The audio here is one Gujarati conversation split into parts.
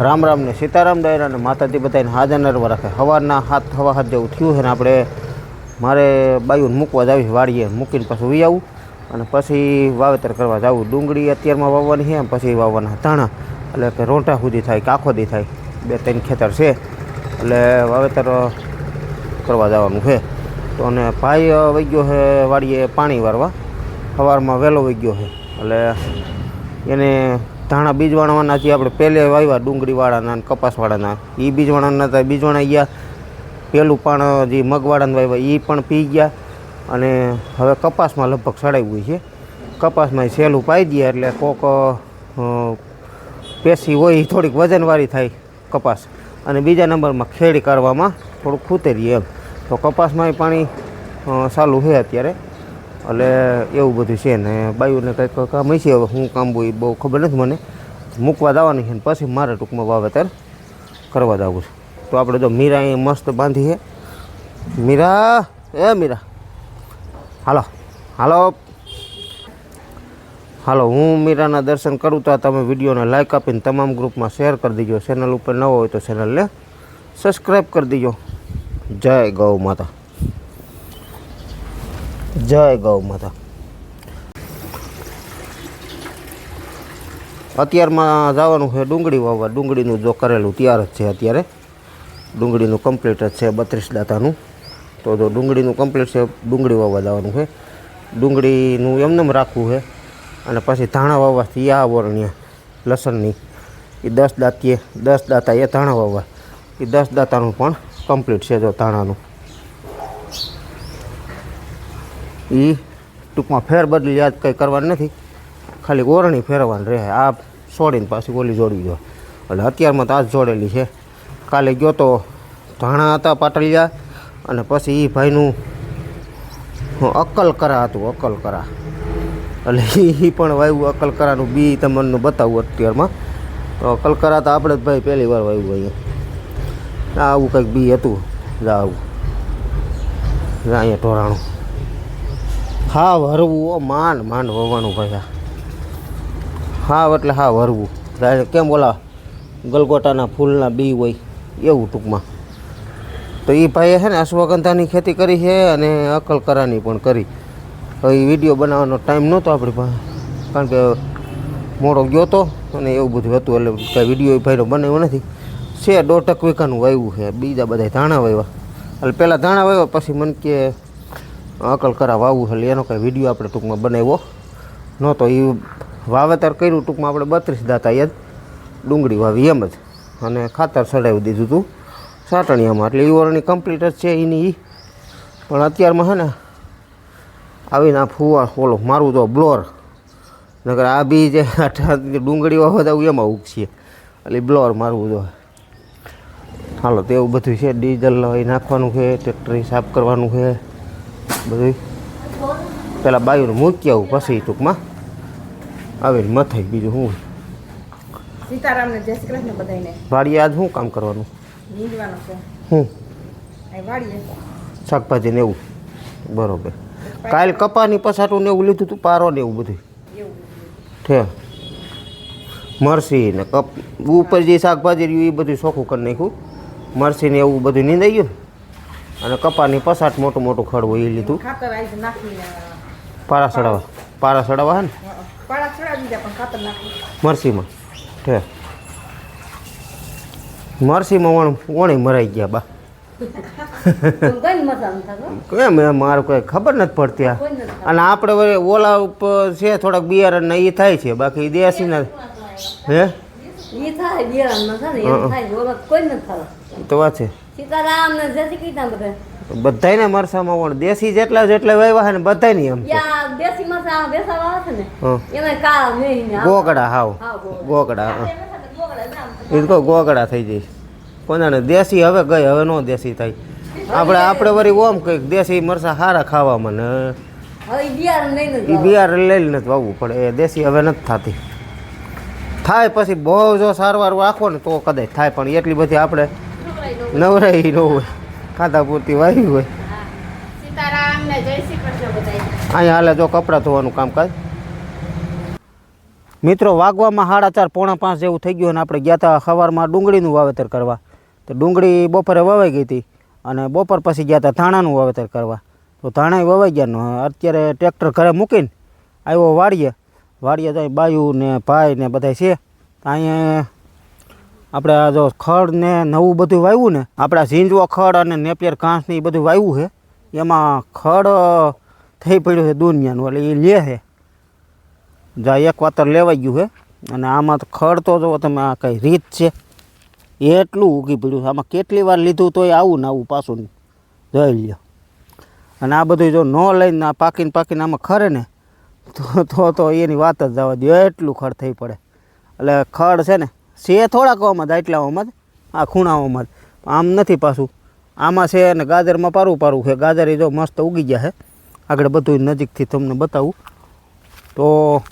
રામ રામને સીતારામ દાયરા અને માતાજી બધાને હાજર નરવા રાખે. સવારના હાથ હવા હાથ જેવું થયું છે ને આપણે મારે બાયુને મૂકવા જાવી છે વાડીએ. મૂકીને પાછું વી આવું અને પછી વાવેતર કરવા જાવું. ડુંગળી અત્યારમાં વાવવાની છે પછી વાવવાના ધાણા. એટલે કે રોંટા સુધી થાય કે દી થાય. બે ત્રણ ખેતર છે. એટલે વાવેતર કરવા જવાનું છે. તો અને ભાઈ વહી ગયો છે વાડીએ પાણી વારવા. સવારમાં વહેલો વહી ગયો છે. એટલે એને ધાણા બીજવાણાના જે આપણે પહેલે વાવ્યા ડુંગળીવાળાના અને કપાસવાળાના. એ બીજવાણાના હતા, બીજવાણા ગયા. પહેલું પણ જે મગવાળાને વાવ્યા એ પણ પી ગયા. અને હવે કપાસમાં લગભગ સડાવ્યું છે. કપાસમાં સહેલું પાઈ દઈએ એટલે કોક પેશી હોય એ થોડીક વજનવાળી થાય કપાસ. અને બીજા નંબરમાં ખેડી કરવામાં થોડુંક ખૂતેરીએ એમ. તો કપાસમાંય પાણી ચાલુ છે અત્યારે. એટલે એવું બધું છે ને, બાયુને કંઈક કામ હશે હવે શું કામ હોય બહુ ખબર નથી મને. મૂકવા દાવાની છે ને પછી મારે ટૂંકમાં વાવેતર કરવા દાવું છે. તો આપણે જો મીરા અહીં મસ્ત બાંધી છે. મીરા, એ મીરા. હાલો હાલો. હાલો, હું મીરાના દર્શન કરું તો તમે વિડીયોને લાઇક આપીને તમામ ગ્રુપમાં શેર કરી દીજો. ચેનલ ઉપર નવો હોય તો ચેનલને સબસ્ક્રાઈબ કરી દીજો. જય ગૌ માતા. જય ગૌ માતા. અત્યારમાં જવાનું છે ડુંગળી વાવવા. ડુંગળીનું જો કરેલું તૈયાર જ છે અત્યારે. ડુંગળીનું કમ્પ્લીટ જ છે બત્રીસ દાતાનું. તો જો ડુંગળીનું કમ્પ્લીટ છે, ડુંગળી વાવવા જવાનું છે. ડુંગળીનું એમનેમ રાખવું છે. અને પછી ધાણા વાવવાથી આ વરણ્યા લસણની. એ દસ દાંતીએ, દસ દાંતા એ ધાણા વાવવા. એ દસ દાંતાનું પણ કમ્પ્લીટ છે જો ધાણાનું. એ ટૂંકમાં ફેરબદલી યાદ કંઈ કરવાની નથી. ખાલી ઓરણી ફેરવવાની રહે. આ છોડીને પાછી ઓલી જોડવી જોઈએ એટલે અત્યારમાં તો આ જોડેલી છે. કાલે ગયો તો ધાણા હતા પાટલિયા અને પછી એ ભાઈનું અક્કલકરા હતું, અક્કલકરા. એટલે એ પણ વાવ્યું અક્કલકરાનું બી તમને બતાવું અત્યારમાં. તો અક્કલકરા તો આપણે જ ભાઈ પહેલી વાર વાવ્યું અહીંયા આવું કંઈક બી હતું. આવું. અહીંયા ઢોરાણું. હા, વરવું, ઓ, માંડ માંડ વવાનું ભાઈ હાવ એટલે હા, વરવું. કેમ ઓલા ગલગોટાના ફૂલના બી હોય, એવું ટૂંકમાં. તો એ ભાઈએ છે ને અશ્વગંધાની ખેતી કરી છે અને અકલકરાની પણ કરી. હવે એ વીડિયો બનાવવાનો ટાઈમ નહોતો આપણી પાસે, કારણ કે મોડો ગયો હતો અને એવું બધું હતું, એટલે કાંઈ વીડિયો ભાઈનો બનાવ્યો નથી. છે દોઢક વીઘાનું વાવ્યું છે, બીજા બધા ધાણા વાવ્યા એટલે પહેલાં ધાણા વાવ્યા પછી મને કે અકલ કરા વાવવું છે એનો કંઈ વીડિયો આપણે ટૂંકમાં બનાવ્યો. નહોતો એ વાવેતર કર્યું, ટૂંકમાં આપણે બત્રીસ દાતા યાદ ડુંગળી વાવી એમ જ. અને ખાતર ચડાવી દીધું હતું સાટણિયામાં, એટલે એ કમ્પ્લીટ જ છે એની પણ અત્યારમાં છે ને, આવીને આ ફુવા, ઓલો મારું તો બ્લોર. નકર આ બી જે ડુંગળી વાવવા જવું એમાં ઉગશે. એટલે બ્લોર મારવું તો હાલો, તો એવું બધું છે. ડીઝલ એ નાખવાનું છે, ટ્રેક્ટરી સાફ કરવાનું છે. બધું પેલા બાયુને મૂકી આવું પછી ટૂંકમાં આવીને મથાઈ બીજું શું સીતારામને જય શ્રી કૃષ્ણ બધાને વાડીએ આજ શું કામ કરવાનું? હું? છે અહીં શાકભાજી ને એવું. બરોબર. કાલ કપાની પસાટું ને એવું લીધું હતું પારો ને એવું બધું ઠે. મરસી ને કપ ઉપર જે શાકભાજી રહ્યું એ બધું ચોખ્ખું કરી નાખ્યું. મરસી ને એવું બધું નીંદાઈ ગયું? ને અને કપાની પસાટ મોટું મોટું ખડવું એ લીધું. પારા સડાવા પારા. સડાવા હે ને? મરસીમાં. ઠે. મરસીમાં વણ ઓણી મરાઈ ગયા બા. કેમ એમ મારું કંઈ ખબર નથી પડતી આ? અને આપણે ઓલા ઉપર છે થોડાક બિયારણ ને એ થાય છે બાકી દેશી ના હે? ઈ થાય બિયારણ ન થાય એમ થાય ઓલો કોઈ નથી થતો. તો વાત છે. સીતારામ ને બધા. મરસામાં વણ દેશી જેટલા જેટલા વાવ્યા છે ને એમ દેશી મસા બેસા આવે છે ને. એમાં કાળા મેં ગોગડા હાવ. હા ગોગડા. હં. ગોળા જામ એ તો ગોગડા થઈ જાય. કોનાને દેશી હવે ગઈ હવે નો દેશી થાય. આપણે આપણે વળી ઓમ કંઈક દેશી મરસા સારા ખાવામાં ને. બિયાર લઈને નથી વાવવું પડે. એ દેશી હવે નથી થતી. થાય પછી બહુ જો સારવાર રાખો ને તો કદાચ થાય પણ એટલી બધી આપણે નવરાઈ ન હોય ખાધા પૂરતી વાવી હોય. અહીંયા હાલે જો કપડાં ધોવાનું કામકાજ. મિત્રો વાગવામાં સાડા ચાર પોણા પાંચ જેવું થઈ ગયું અને આપણે ગયા હતા સવારમાં ડુંગળીનું વાવેતર કરવા. તો ડુંગળી બપોરે વવાઈ ગઈ હતી અને બપોર પછી ગયા હતા ધાણાનું વાવેતર કરવા. તો ધાણા વવાઈ ગયા અત્યારે ટ્રેક્ટર ઘરે મૂકીને આવ્યો વાડીએ. વાડીએ તો બાયું ને ભાઈ ને બધા છે. અહીંયા આપણે આ જો ખડ ને નવું બધું વાવ્યું ને, આપણા ઝીંજવો ખડ અને નેપિયર ઘાસ ને એ બધું વાવ્યું છે. એમાં ખડ થઈ પડ્યું છે દુનિયાનું, એટલે એ લે છે. જા એક વાતર લેવાઈ ગયું છે. અને આમાં તો ખડ તો જો તમે, આ કઈ રીત છે? એટલું ઉગી પડ્યું છે. આમાં કેટલી વાર લીધું તોય આવું ને આવું પાછું. જોઈ લ્યો. અને આ બધું જો ન લઈને પાકીને પાકીને આમાં ખરે ને તો તો તો એની વાત જ જવા દો એટલું ખડ થઈ પડે. એટલે ખડ છે ને, છે થોડાક ઓમાં જ આટલાઓમાં જ, આ ખૂણાઓમાં જ. આમ નથી પાછું. આમાં છે ને ગાજરમાં પારું પારું છે. ગાજર એ જો મસ્ત ઉગી ગયા છે. આગળ બધું નજીકથી તમને બતાવું. તો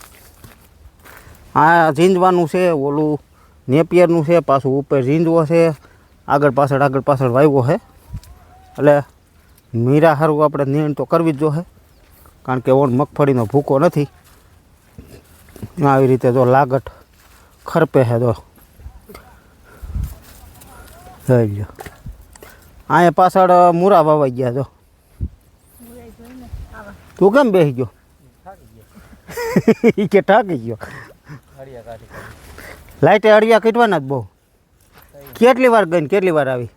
આ ઝીંજવાનું છે, ઓલું નેપિયરનું છે, પાછું ઉપર ઝીંજવો છે. આગળ પાછળ આગળ પાછળ વાવ્યો છે. એટલે મીરા સારું આપણે નીણ તો કરવી જ જોશે કારણ કે ઓન મગફળીનો ભૂકો નથી. આવી રીતે જો લાગટ ખરપે છે તો જોઈ લ્યો. અહીંયા પાછળ મૂરા વાવાઈ ગયા તો તું કેમ બેસી ગયો? ઈ કે ઠાકી ગયો. લાઈટે અડિયા કીટવાના જ બહુ. કેટલી વાર ગઈ ને કેટલી વાર આવી?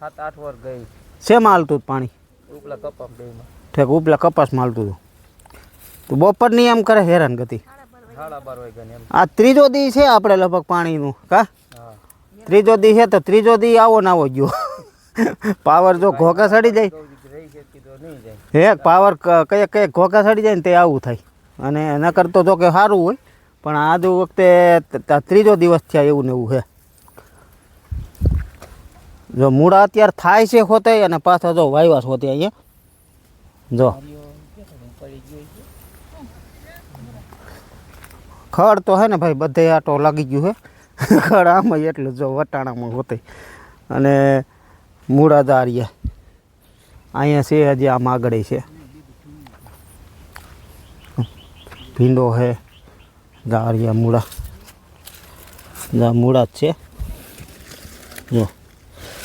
સાત આઠ વાર ગઈ. શેમાં હાલતું પાણી? ઉપલા કપાસ ઠેક ઉપલા કપાસમાં હાલતું હતું. તો બપોરની એમ કરે હેરાન ગતિ. આ ત્રીજો દી છે આપણે લગભગ પાણીનું, કા? ત્રીજો દી છે તો ત્રીજો દી આવો ને આવો ગયો. પાવર જો ઘોઘા સડી જાય. હે પાવર કયા કયા ઘોઘા સડી જાય ને તે આવું થાય. અને એના કરતો જો કે સારું હોય, પણ આજ વખતે ત્રીજો દિવસ થયા એવું ને એવું છે જો મૂળા અત્યારે થાય છે હોતે અને પાછા જો વાયવાસ હોતે અહીંયા. જો. ખડ તો હે ને ભાઈ, બધે આટો લાગી ગયું હે. ખડ આમાં એટલું જો વટાણામાં હોતે. અને મૂળા દારિયા અહીંયા છે હજી આમ આગળ છે. ભીંડો છે દારિયા મૂળા. જા, મૂળા જ છે. જો.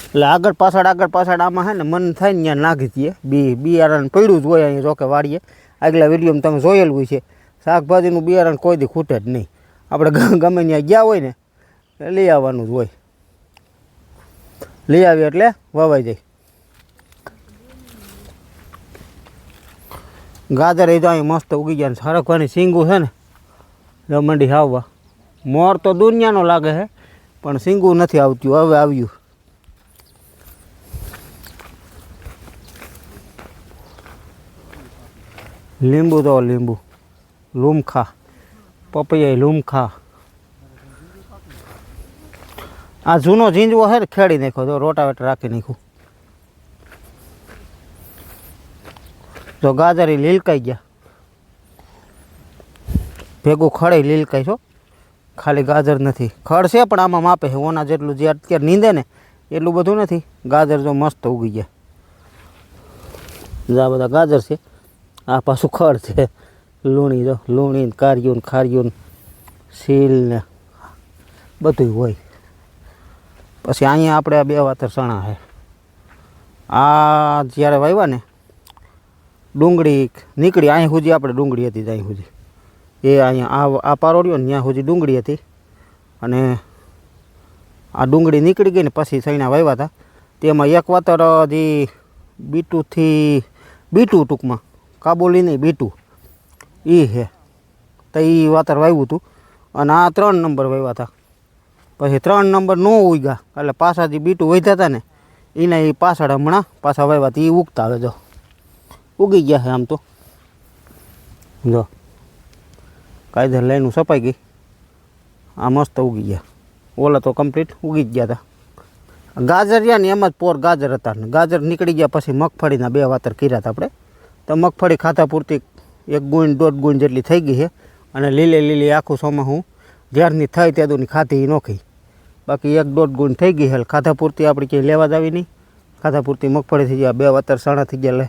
એટલે આગળ પાછળ આગળ પાછળ આમાં હે ને મન થાય ને ત્યાં નાખી દઈએ. બી, બિયારણ પડ્યું જ હોય અહીંયા જોકે વાળીએ આગલા વિડીયોમાં તમે જોયેલું છે શાકભાજીનું બિયારણ કોઈ દી ખૂટે જ નહીં. આપણે ગમે ત્યાં ગયા હોય ને લઈ આવવાનું જ હોય. લઈ આવીએ એટલે વવાઈ જાય. ગાજર એ તો અહીં મસ્ત ઉગી ગયા ને સરકવાની સિંગું છે ને જો મંડી આવવા મોર તો દુનિયાનો લાગે છે, પણ સિંગું નથી આવતું, હવે આવ્યું. લીંબુ તો લીંબુ. લૂમખા પપૈયા લુમખા. આ જૂનો ઝીંજવો ને, ખેડી નાખ્યો તો રોટાવેટર રાખી નાખ્યું. જો ગાજર લીલકાઈ ગયા. ભેગું ખડે લીલકાઈ છો. ખાલી ગાજર નથી. ખડ છે, પણ આમાં માપે છે. ઓના જેટલું જે અત્યારે નીંદે ને, એટલું બધું નથી. ગાજર જો મસ્ત ઉગી ગયા. આ બધા ગાજર છે, આ પાછું ખડ છે. લૂણી જો, લૂણી ને કારિયું ને ખારિયું ને સીલ ને બધું હોય. પછી અહીંયા આપણે આ બે વાતર ચણા છે આ જ્યારે વાવ્યા ને, ડુંગળી નીકળી અહીં સુધી આપણે ડુંગળી હતી ત્યાં સુધી એ અહીંયા આ આ પારો ને, ત્યાં સુધી ડુંગળી હતી. અને આ ડુંગળી નીકળી ગઈ ને, પછી સૈણા વાવ્યા હતા તેમાં એક વાતર હજી બીટુથી, બીટું ટૂંકમાં. કાબુલી નહીં, બીટું. એ હે. તો એ વાતર વાવ્યું હતું અને આ ત્રણ નંબર વાવ્યા હતા પછી ત્રણ નંબર ન ઉગ્યા એટલે પાછા જે બીટું વધ્યા હતા ને એના એ પાછળ હમણાં પાછા વાવ્યા હતા એ ઉગતા આવે જો. ઉગી ગયા છે આમ તો. જો. કાયદર લઈને સપાઈ ગઈ. આ મસ્ત ઉગી ગયા. ઓલા તો કમ્પ્લીટ ઉગી જ ગયા હતા ગાજર રહ્યા ને એમ જ પોર ગાજર હતા ગાજર નીકળી ગયા પછી મગફળીના બે વાતર કર્યા હતા આપણે. તો મગફળી ખાતા પૂરતી એક ગુણ, દોઢ ગુણ જેટલી થઈ ગઈ છે. અને લીલી લીલી આખું સોમાં હું જ્યારની થાય ત્યાંની ખાધી નોખી બાકી એક દોઢ ગુણ થઈ ગઈ છે. ખાધા પૂરતી આપણે ક્યાંય લેવા જ આવી નહીં. ખાધા પૂરતી મગફળી થઈ ગયા બે વાતર સણા થઈ ગયા લે.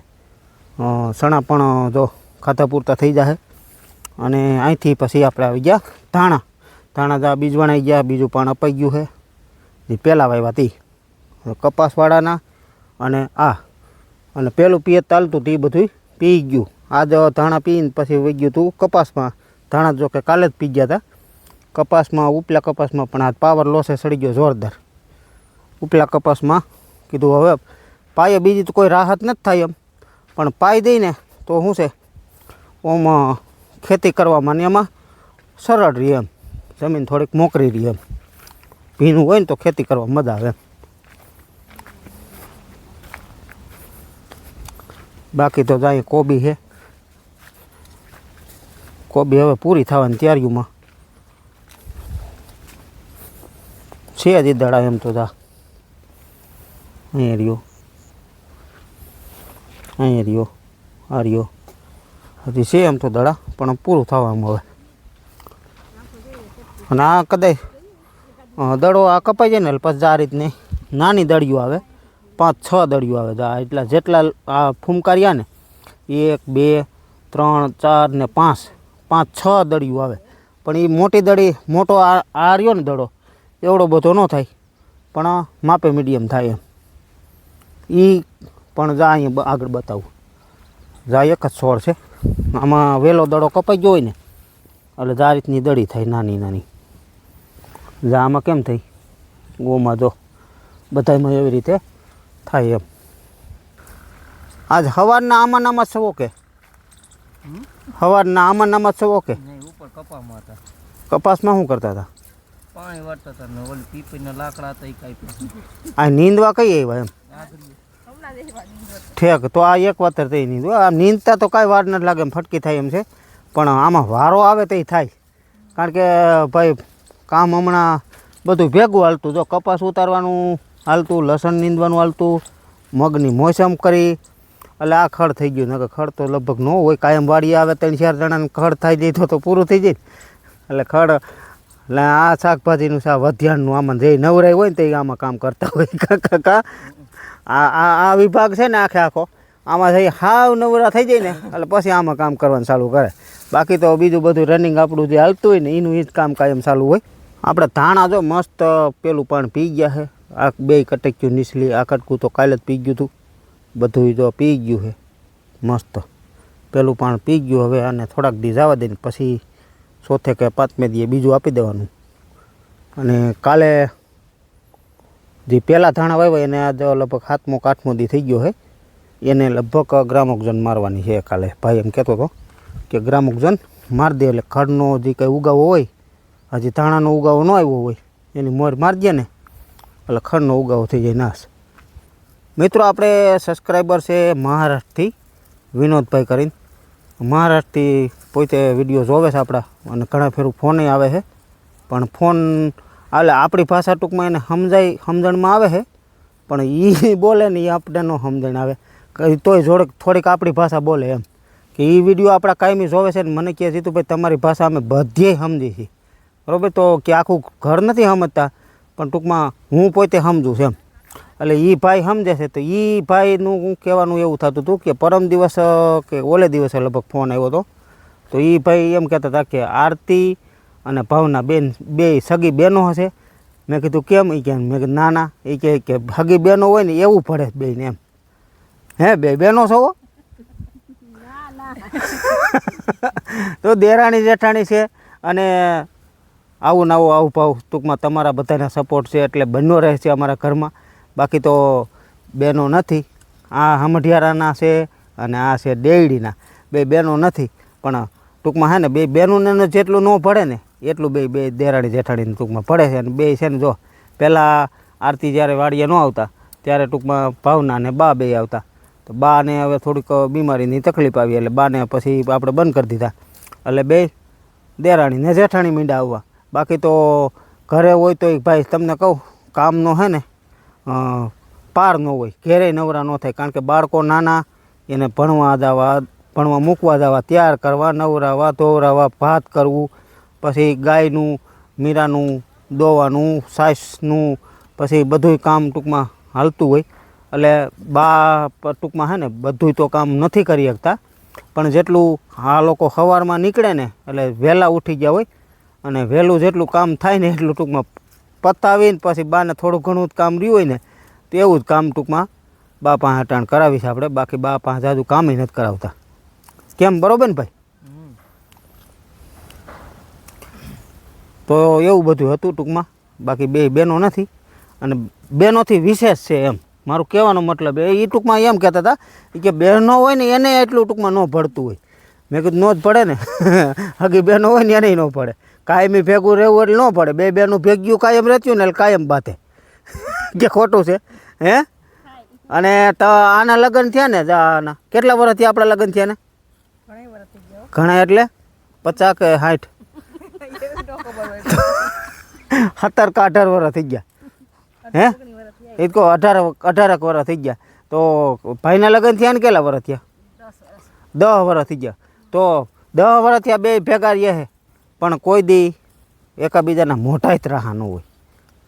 સણા પણ જો ખાધા પૂરતા થઈ જાય અને અહીંથી પછી આપણે આવી ગયા ધાણા. ધાણા જા બીજ વણાઈ ગયા, બીજું પણ અપાઈ ગયું છે. જે પહેલાં વાવ્યા હતી કપાસવાળાના અને આ. અને પહેલું પિયત ચાલતું હતું એ બધું પી ગયું. આજ ધાણા પીને પછી વહી ગયું હતું કપાસમાં. ધાણા જો કે કાલે જ પી ગયા હતા કપાસમાં, ઉપલા કપાસમાં પણ આ પાવર લોસે સડી ગયો જોરદાર. ઉપલા કપાસમાં કીધું હવે પાયે બીજી તો કોઈ રાહત નથી થાય એમ. પણ પાઈ દઈને તો શું છે? ઓમ ખેતી કરવામાં ને એમાં સરળ રહે એમ. જમીન થોડીક મોકરી રહી એમ. ભીનું હોય ને તો ખેતી કરવા મજા આવે બાકી તો જાય કોબી છે. કોબી હવે પૂરી થવાની તૈયારીઓમાં. છે હજી દડા એમ તો દા અહીં રહ્યો. અહીં રહ્યો. આ રહ્યો. હજી છે એમ તો દડા, પણ પૂરું થવામાં હવે. અને આ કદાચ દડો આ કપાઈ જાય ને પછી આ રીતની. નાની દળીઓ આવે. પાંચ, છ દળીઓ આવે જા. એટલા જેટલા આ ફૂમકાર્યા ને એક, બે, ત્રણ, ચાર ને પાંચ. પાંચ છ દળિયું આવે. પણ એ મોટી દડી મોટો આ રહ્યો ને દડો, એવડો બધો ન થાય. પણ માપે મીડિયમ થાય એમ. એ પણ જા અહીંયા આગળ બતાવું. જા એક જ છોડ છે. આમાં વહેલો દડો કપાઈ ગયો હોય ને, એટલે જા રીતની દડી થાય નાની નાની. જા આમાં કેમ થઈ? ગોમાં જો બધામાં એવી રીતે થાય એમ. આજ સવારના આમાં નામાં સવો કે? સવારના આમાં નામાં સવો કે નહીં ઉપર કપામાં હતા. કપાસમાં શું કરતા હતા? પાણી વાળતા હતા ને ઓલી પીપીના લાકડા હતા એ કાંઈ આ નીંદવા કઈ આવ્યા એમ? ઠેક તો આ એક વાતર થઈ નીંદવા આ નીંદતા તો કાંઈ વાર નથી લાગે એમ ફટકી થાય એમ છે. પણ આમાં વારો આવે તો થાય. કારણ કે ભાઈ કામ હમણાં બધું ભેગું હાલતું. જો કપાસ ઉતારવાનું હાલતું લસણ નીંદવાનું હાલતું મગની મોસમ કરી એટલે આ ખડ થઈ ગયું. નકર ખડ તો લગભગ ન હોય, કાયમ વાડી આવે, ત્રણ ચાર જણાને ખડ થઈ જાય તો પૂરું થઈ જાય. એટલે ખડ, એટલે આ શાકભાજીનું શા વધ્યાનનું આમાં જે નવરાય હોય ને તે આમાં કામ કરતા હોય. કા કા આ આ વિભાગ છે ને આખે આખો, આમાં થઈ હાવ નવરા થઈ જાય ને, એટલે પછી આમાં કામ કરવાનું ચાલુ કરે. બાકી તો બીજું બધું રનિંગ આપણું જે હાલતું હોય ને, એનું એ જ કામ કાયમ ચાલુ હોય. આપણે ધાણા જો મસ્ત પેલું પણ પી ગયા છે. આ બે કટક્યું નીચલી આ કટકું તો કાલે જ પી ગયું હતું. બધું તો પી ગયું છે મસ્ત. પેલું પણ પી ગયું હવે અને થોડાક દી જવા દઈને પછી ચોથે કે પાંચમે દીએ બીજું આપી દેવાનું. અને કાલે જે પહેલાં ધાણા વાવ્યા એને આજે લગભગ સાતમો કાઠમો દી થઈ ગયો છે એને લગભગ ગ્રામોકજન મારવાની છે કાલે. ભાઈ એમ કહેતો હતો કે ગ્રામોકજન મારી દે એટલે ખડનો જે કંઈ ઉગાવો હોય હજી ધાણાનો ઉગાવો ન આવ્યો હોય, એની મોર મારી દે ને, એટલે ખડનો ઉગાવો થઈ જાય નાશ. મિત્રો, આપણે સબસ્ક્રાઈબર છે મહારાષ્ટ્રથી વિનોદભાઈ કરીને. મહારાષ્ટ્રથી પોતે વીડિયો જોવે છે આપણા, અને ઘણા ફેરું ફોને આવે છે. પણ ફોન, એટલે આપણી ભાષા ટૂંકમાં એને સમજાય, સમજણમાં આવે છે, પણ એ બોલે ને એ આપણે ન સમજણ આવે. તોય જોડે થોડીક આપણી ભાષા બોલે એમ. કે એ વીડિયો આપણા કાયમી જોવે છે ને મને કહે જીતુભાઈ તમારી ભાષા અમે બધીય સમજી છીએ. બરાબર? તો કે આખું ઘર નથી સમજતા, પણ ટૂંકમાં હું પોતે સમજું છું એમ. એટલે એ ભાઈ સમજે છે. તો એ ભાઈનું કહેવાનું એવું થતું હતું કે પરમ દિવસ કે ઓલે દિવસે લગભગ ફોન આવ્યો હતો. તો એ ભાઈ એમ કહેતા હતા કે આરતી અને ભાવના બેન, બે સગી બહેનો હશે. મેં કીધું, કેમ? એ કે, મેં કીધું, ના ના. એ કહે કે સગી બહેનો હોય ને એવું પડે બેને એમ. હે, બે બહેનો છો? તો દેરાણી જેઠાણી છે અને આવું નવું આવું આવું ભાવ ટૂંકમાં તમારા બધાના સપોર્ટ છે એટલે બન્યો રહે છે અમારા ઘરમાં. બાકી તો બહેનો નથી. આ હમઢિયારાના છે અને આ છે ડેયડીના. બે બહેનો નથી, પણ ટૂંકમાં હે ને, બે બહેનોને જેટલું ન પડે ને, એટલું બે બે દેરાણી જેઠાણીને ટૂંકમાં પડે છે. અને બે છે ને જો, પહેલાં આરતી જ્યારે વાડીએ ન આવતા, ત્યારે ટૂંકમાં ભાવના ને બા બે આવતા. તો બાને હવે થોડીક બીમારીની તકલીફ આવી, એટલે બાને પછી આપણે બંધ કરી દીધા. એટલે બે દેરાણીને જેઠાણી મીંડા આવવા. બાકી તો ઘરે હોય તો ભાઈ, તમને કહું, કામનો હે ને પાર ન હોય ઘેરે નવરા ન થાય, કારણ કે બાળકો નાના, એને ભણવા દાવા ભણવા મૂકવા દાવા તૈયાર કરવા, નવરાવા, ધોવરાવા, ભાત કરવું, પછી ગાયનું, મીરાનું, દોવાનું, સાસનું, પછી બધુંય કામ ટૂંકમાં હાલતું હોય. એટલે બા ટૂંકમાં હે ને, બધુંય તો કામ નથી કરી શકતા. પણ જેટલું આ લોકો સવારમાં નીકળે ને, એટલે વહેલા ઉઠી ગયા હોય, અને વહેલું જેટલું કામ થાય ને, એટલું ટૂંકમાં પતાવીને પછી બાને થોડું ઘણું જ કામ રહ્યું હોય ને, તો એવું જ કામ ટૂંકમાં બા પાસે અટાણ કરાવીશ આપણે. બાકી બા પાસે જાજુ કામ નથી કરાવતા. કેમ? બરોબર ને ભાઈ? તો એવું બધું હતું ટૂંકમાં. બાકી બે બહેનો નથી અને બહેનોથી વિશેષ છે એમ. મારું કહેવાનો મતલબ એ ટૂંકમાં એમ કહેતા હતા કે બહેનો હોય ને એને એટલું ટૂંકમાં ન ભળતું હોય. મેં કીધું, ન જ પડે ને. હગી બહેનો હોય ને એને ન પડે કાયમી ભેગું રહેવું એટલે ન પડે. બે બેનું ભેગ્યું કાયમ રહેતું ને એટલે કાયમ બાતે કે ખોટું છે? હે? અને તો આના લગ્ન થયા ને? આના. કેટલા વર્ષથી આપણા લગ્ન થયા ને? ઘણા એટલે? પચાસ કે સાઠ? સત્તર કે અઢાર વર્ષ થઈ ગયા. હે? એ તો કહો અઢાર અઢારક વર્ષ થઈ ગયા. તો ભાઈના લગ્ન થયા ને કેટલા વર્ષ થયા? દસ વર્ષ. થઈ ગયા. તો દસ વર્ષ થયા બે ભેગા રહે છે પણ કોઈ દી એકાબીજાના મોટા જ રાહા ન હોય.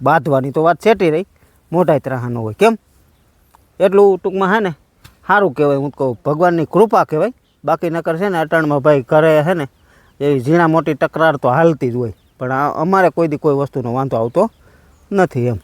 બાંધવાની તો વાત છેટી રહી મોટા ન હોય. કેમ? એટલું ટૂંકમાં હે ને સારું કહેવાય, હું કહું, ભગવાનની કૃપા કહેવાય. બાકી નકર છે ને, અટાણમાં ભાઈ ઘરે છે ને, એવી ઝીણા મોટી તકરાર તો હાલતી જ હોય. પણ અમારે કોઈ દી કોઈ વસ્તુનો વાંધો આવતો નથી એમ.